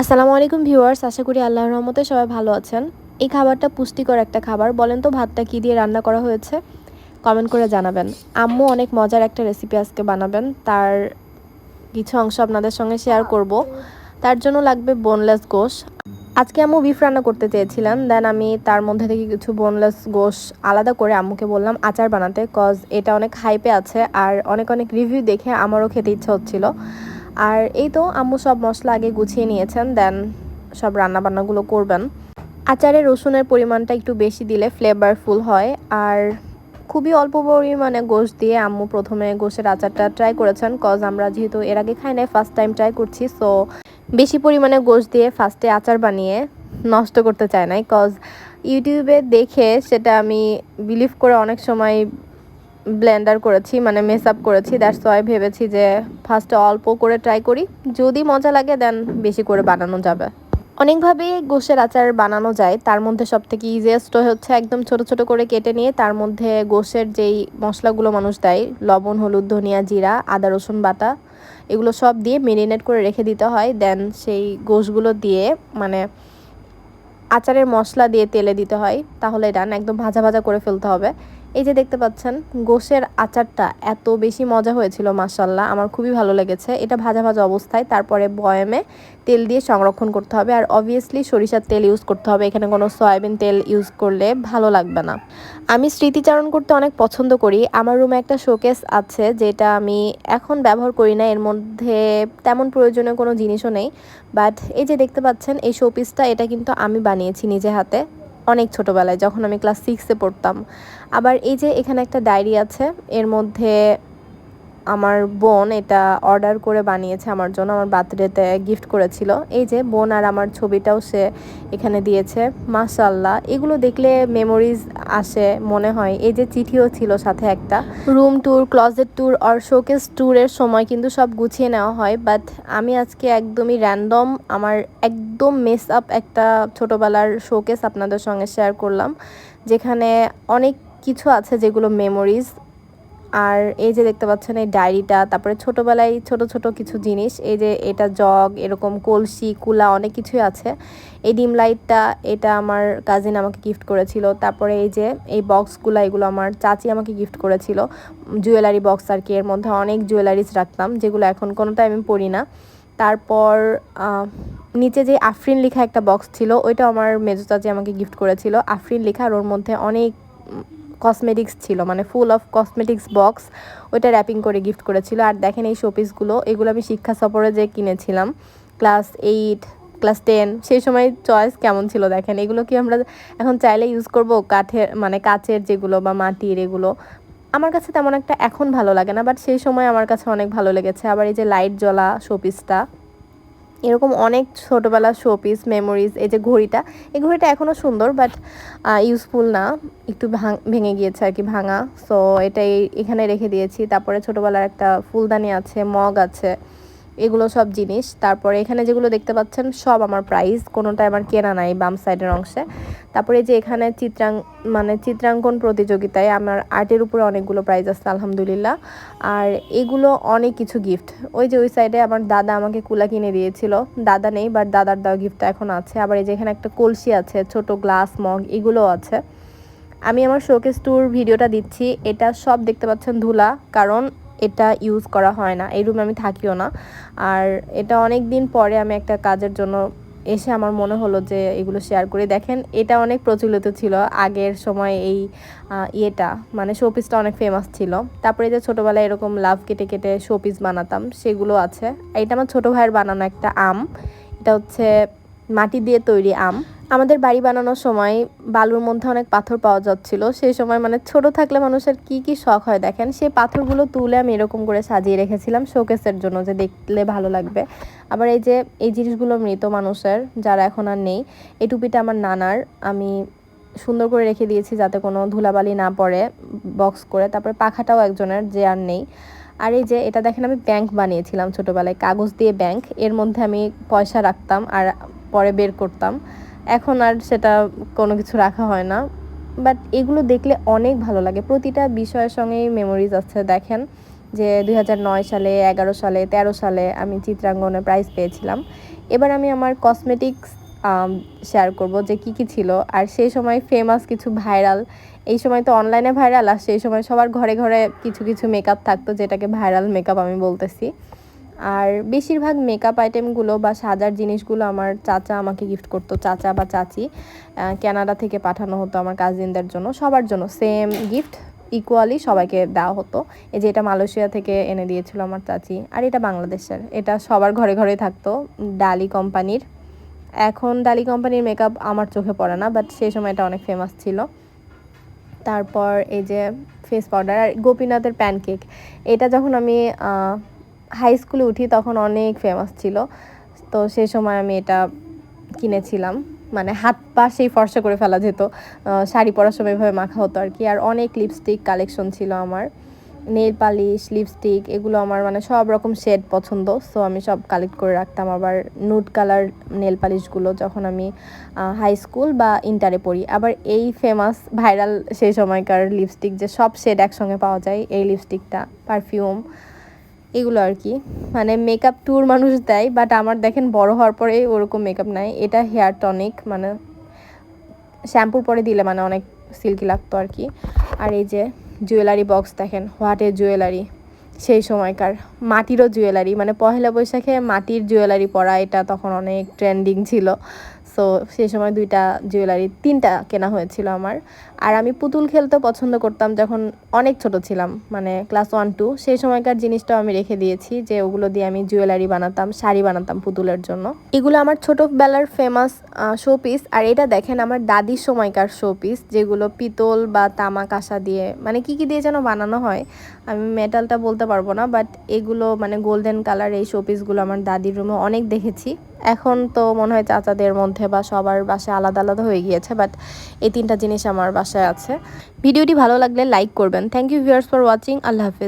আসসালামু আলাইকুম ভিউয়ার্স, আশা করি আল্লাহর রহমতে সবাই ভালো আছেন। এই খাবারটা পুষ্টিকর একটা খাবার। বলেন তো, ভাতটা কী দিয়ে রান্না করা হয়েছে? কমেন্ট করে জানাবেন। আম্মু অনেক মজার একটা রেসিপি আজকে বানাবেন। তার কিছু অংশ আপনাদের সঙ্গে শেয়ার করব। তার জন্য লাগবে বোনলেস গোশ। আজকে আম্মু বিফ রান্না করতে চেয়েছিলাম দেন আমি তার মধ্যে থেকে কিছু বোনলেস গোশ আলাদা করে আম্মুকে বললাম, আচার বানাতে কজ এটা অনেক হাইপে আছে আর অনেক অনেক রিভিউ দেখে আমারও খেতে ইচ্ছা হচ্ছিল। আর এই তো আম্মু সব মশলা আগে গুছিয়ে নিয়েছেন দেন সব রান্নাবান্নাগুলো করবেন। আচারে রসুনের পরিমাণটা একটু বেশি দিলে ফ্লেভারফুল হয়, আর খুবই অল্প পরিমাণে গোশ দিয়ে আম্মু প্রথমে গোশের আচারটা ট্রাই করেছেন কজ আমরা যেহেতু এর আগে খাই নাই ফার্স্ট টাইম ট্রাই করছি সো বেশি পরিমাণে গোশ দিয়ে ফার্স্টে আচার বানিয়ে নষ্ট করতে চায় নাই কজ ইউটিউবে দেখে সেটা আমি বিলিভ করে অনেক সময় ব্লেন্ডার করেছি মানে মেস আপ করেছি দ্যাটস ওয়াই ভেবেছি যে ফার্স্টে অল্প করে ট্রাই করি। যদি মজা লাগে দেন বেশি করে বানানো যাবে। অনেকভাবে গোশের আচার বানানো যায়, তার মধ্যে সব থেকে ইজিয়েস্ট হচ্ছে একদম ছোট ছোট করে কেটে নিয়ে, তার মধ্যে গোশের যেই মশলাগুলো মানুষ দেয়, লবণ, হলুদ, ধনিয়া, জিরা, আদা, রসুন, বাটা, এগুলো সব দিয়ে মেরিনেট করে রেখে দিতে হয় দেন সেই গোশগুলো দিয়ে মানে আচারের মশলা দিয়ে তেলে দিতে হয়, তাহলে ডান একদম ভাজা ভাজা করে ফেলতে হবে। এই যে দেখতে পাচ্ছেন, গোশের আচারটা এত বেশি মজা হয়েছিল মাসাল্লাহ আমার খুবই ভালো লেগেছে। এটা ভাজা ভাজা অবস্থায়, তারপরে বয়ামে তেল দিয়ে সংরক্ষণ করতে হবে। আর অবভিয়াসলি সরিষার তেল ইউজ করতে হবে। এখানে কোনো সয়াবিন তেল ইউজ করলে ভালো লাগবে না। আমি স্মৃতিচারণ করতে অনেক পছন্দ করি। আমার রুমে একটা শোকেস আছে, যেটা আমি এখন ব্যবহার করি না। এর মধ্যে তেমন প্রয়োজনীয় কোনো জিনিসও নেই। বাট এই যে দেখতে পাচ্ছেন, এই শোপিসটা এটা কিন্তু আমি বানিয়েছি নিজে হাতে। অনেক ছোটোবেলায়, যখন আমি ক্লাস সিক্সে পড়তাম। আবার এই যে এখানে একটা ডায়েরি আছে, এর মধ্যে আমার বোন এটা অর্ডার করে বানিয়েছে আমার জন্য, আমার বার্থডেতে গিফট করেছিল। এই যে বোন আর আমার ছবিটাও সে এখানে দিয়েছে মাশাল্লাহ এগুলো দেখলে মেমোরিজ আসে, মনে হয়। এই যে চিঠিও ছিল সাথে একটা। রুম ট্যুর ক্লজেট ট্যুর আর শোকেস ট্যুরের সময় কিন্তু সব গুছিয়ে নেওয়া হয় বাট আমি আজকে একদমই র্যান্ডম আমার একদম মেস আপ একটা ছোটোবেলার শোকেস আপনাদের সঙ্গে শেয়ার করলাম, যেখানে অনেক কিছু আছে যেগুলো মেমোরিজ আর এই যে দেখতে পাচ্ছেন এই ডায়েরিটা, তারপরে ছোটোবেলায় ছোট ছোট কিছু জিনিস, এই যে এটা জগ, এরকম কলসি, কুলা, অনেক কিছুই আছে। এই ডিম লাইটটা, এটা আমার কাজিন আমাকে গিফট করেছিল। তারপরে এই যে এই বক্সগুলো এগুলো আমার চাচি আমাকে গিফট করেছিল। জুয়েলারি বক্স আর কি, এর মধ্যে অনেক জুয়েলারিজ রাখতাম, যেগুলো এখন কোনোটাই আমি পড়ি না। তারপর নিচে যে আফরিন লেখা একটা বক্স ছিল ওইটা আমার মেজো চাচি আমাকে গিফট করেছিল। আফরিন লেখা আর ওর মধ্যে অনেক কসমেটিক্স ছিল মানে ফুল অফ কসমেটিক্স বক্স ওইটা র্যাপিং করে গিফট করেছিল। আর দেখেন এই শোপিসগুলো এগুলো আমি শিক্ষা সফরে যে কিনেছিলাম ক্লাস এইট ক্লাস টেন সেই সময় চয়েস কেমন ছিল দেখেন? এগুলো কি আমরা এখন চাইলে ইউজ করব কাঠের মানে কাচের যেগুলো বা মাটির এগুলো? আমার কাছে তেমন একটা এখন ভালো লাগে না বাট সেই সময় আমার কাছে অনেক ভালো লেগেছে। আবার এই যে লাইট জ্বলা শোপিসটা এরকম অনেক ছোটোবেলার শোপিস মেমোরিজ এই যে ঘড়িটা, এই ঘড়িটা এখনও সুন্দর বাট ইউজফুল না, একটু ভেঙে গিয়েছে আর কি, ভাঙা। সো এটাই এখানে রেখে দিয়েছি। তারপরে ছোটোবেলার একটা ফুলদানি আছে, মগ আছে। এগুলো সব জিনিস। তারপরে এখানে যেগুলো দেখতে পাচ্ছেন, সব আমার প্রাইস কোনোটা আমার কেনা নাই বাম সাইডের অংশে। তারপরে যে এখানে চিত্রাং মানে চিত্রাঙ্কন প্রতিযোগিতায় আমার আর্টের উপরে অনেকগুলো প্রাইজ আছে, আলহামদুলিল্লাহ। আর এগুলো অনেক কিছু গিফট ওই যে ওই সাইডে আমার দাদা আমাকে কুলা কিনে দিয়েছিল। দাদা নেই বাট দাদার দেওয়া গিফটটা এখন আছে। আবার এই যে এখানে একটা কলসি আছে, ছোট গ্লাস মগ এগুলোও আছে। আমি আমার শোকেস ট্যুর ভিডিওটা দিচ্ছি। এটা সব দেখতে পাচ্ছেন ধুলা, কারণ এটা ইউজ করা হয় না, এই রুমে আমি থাকিও না। আর এটা অনেক দিন পরে আমি একটা কাজের জন্য এসে আমার মনে হলো যে এগুলো শেয়ার করে। দেখেন, এটা অনেক প্রচলিত ছিল আগের সময় এই ইয়েটা মানে শোপিসটা অনেক ফেমাস ছিল। তারপরে যে ছোটোবেলায় এরকম লাভ কেটে কেটে শোপিস বানাতাম, সেগুলো আছে। এটা আমার ছোটো ভাইয়ের বানানো একটা আম, এটা হচ্ছে মাটি দিয়ে তৈরি আম। আমাদের বাড়ি বানানোর সময় বালুর মধ্যে অনেক পাথর পাওয়া যাচ্ছিল। সেই সময় মানে ছোট থাকলে মানুষের কি কি শখ হয় দেখেন? সেই পাথরগুলো তুলে আমি এরকম করে সাজিয়ে রেখেছিলাম শোকেসের জন্য যে দেখলে ভালো লাগবে। আবার এই যে, এই জিনিসগুলো মৃত মানুষের যারা এখন আর নেই, এই টুপিটা আমার নানার। আমি সুন্দর করে রেখে দিয়েছি যাতে কোনো ধুলাবালি না পড়ে, বক্স করে। তারপরে পাখাটাও একজনের যে আর নেই। আর এই যে, এটা দেখেন আমি ব্যাংক বানিয়েছিলাম ছোটোবেলায়, কাগজ দিয়ে ব্যাংক। এর মধ্যে আমি পয়সা রাখতাম আর পরে বের করতাম। এখন আর সেটা কোনো কিছু রাখা হয় না। বাট এগুলো দেখলে অনেক ভালো লাগে। প্রতিটা বিষয়ের সঙ্গেই মেমোরিজ আছে। দেখেন যে দুই হাজার নয় সালে, এগারো সালে ১৩ সালে আমি চিত্রাঙ্গনে প্রাইজ পেয়েছিলাম। এবার আমি আমার কসমেটিক্স শেয়ার করব যে কি কি ছিল। আর সেই সময় ফেমাস কিছু ভাইরাল এই সময় তো অনলাইনে ভাইরাল আর সেই সময় সবার ঘরে ঘরে কিছু কিছু মেকআপ থাকতো যেটাকে ভাইরাল মেকআপ আমি বলতেছি। আর বেশিরভাগ মেকআপ আইটেমগুলো বা সাজার জিনিসগুলো আমার চাচা আমাকে গিফট করতো, চাচা বা চাচি ক্যানাডা থেকে পাঠানো হতো আমার কাজিনদের জন্য, সবার জন্য সেম গিফট ইকুয়ালি সবাইকে দেওয়া হতো। এই যে এটা মালয়েশিয়া থেকে এনে দিয়েছিল আমার চাচি, আর এটা বাংলাদেশের, এটা সবার ঘরে ঘরে থাকতো ডালি কোম্পানির এখন ডালি কোম্পানির মেকআপ আমার চোখে পড়ে না বাট সেই সময় এটা অনেক ফেমাস ছিল। তারপর এই যে ফেস পাউডার আর গোপীনাথের প্যানকেক এটা যখন আমি হাই স্কুলে উঠি তখন অনেক ফেমাস ছিল। তো সেই সময় আমি এটা কিনেছিলাম। মানে হাত পা সেই ফর্সা করে ফেলা যেত। শাড়ি পরার সময় এভাবে মাখা হতো আর কি। আর অনেক লিপস্টিক কালেকশন ছিল আমার। নেল পালিশ লিপস্টিক এগুলো আমার মানে সব রকম শেড পছন্দ। সো আমি সব কালেক্ট করে রাখতাম। আবার নুট কালার নেল পালিশগুলো যখন আমি হাই স্কুল বা ইন্টারে পড়ি। আবার এই ফেমাস ভাইরাল সেই সময়কার লিপস্টিক যে সব শেড একসঙ্গে পাওয়া যায়, এই লিপস্টিকটা পারফিউম এগুলো আর কি। মানে মেকআপ ট্যুর মানুষ দেয় বাট আমার দেখেন বড় হওয়ার পরে ওরকম মেকআপ নাই। এটা হেয়ার টনিক মানে শ্যাম্পুর পরে দিলে মানে অনেক সিল্কি লাগতো আর কি। আর এই যে জুয়েলারি বক্স দেখেন হোয়াটের জুয়েলারি সেই সময়কার মাটিরও জুয়েলারি মানে পহেলা বৈশাখে মাটির জুয়েলারি পরা এটা তখন অনেক ট্রেন্ডিং ছিল। সো সেই সময় দুইটা জুয়েলারি তিনটা কেনা হয়েছিল আমার। আর আমি পুতুল খেলতে পছন্দ করতাম যখন অনেক ছোট ছিলাম মানে ক্লাস ওয়ান টু সেই সময়কার জিনিসটাও আমি রেখে দিয়েছি যে ওগুলো দিয়ে আমি জুয়েলারি বানাতাম, শাড়ি বানাতাম পুতুলের জন্য। এগুলো আমার ছোটোবেলার ফেমাস শো পিস আর এটা দেখেন আমার দাদির সময়কার শো পিস যেগুলো পিতল বা তামা কাঁসা দিয়ে মানে কি কি দিয়ে যেন বানানো হয়। আমি মেটালটা বলতে পারব না বাট এগুলো মানে গোল্ডেন কালার এই শো পিসগুলো আমার দাদির রুমে অনেক দেখেছি। এখন তো মনে হয় চাচাদের মধ্যে বা সবার বাসায় আলাদা আলাদা হয়ে গিয়েছে বাট এই তিনটা জিনিস আমার বাসায় আছে। ভিডিওটি ভালো লাগলে লাইক করবেন। Thank you viewers for watching Allah Hafiz.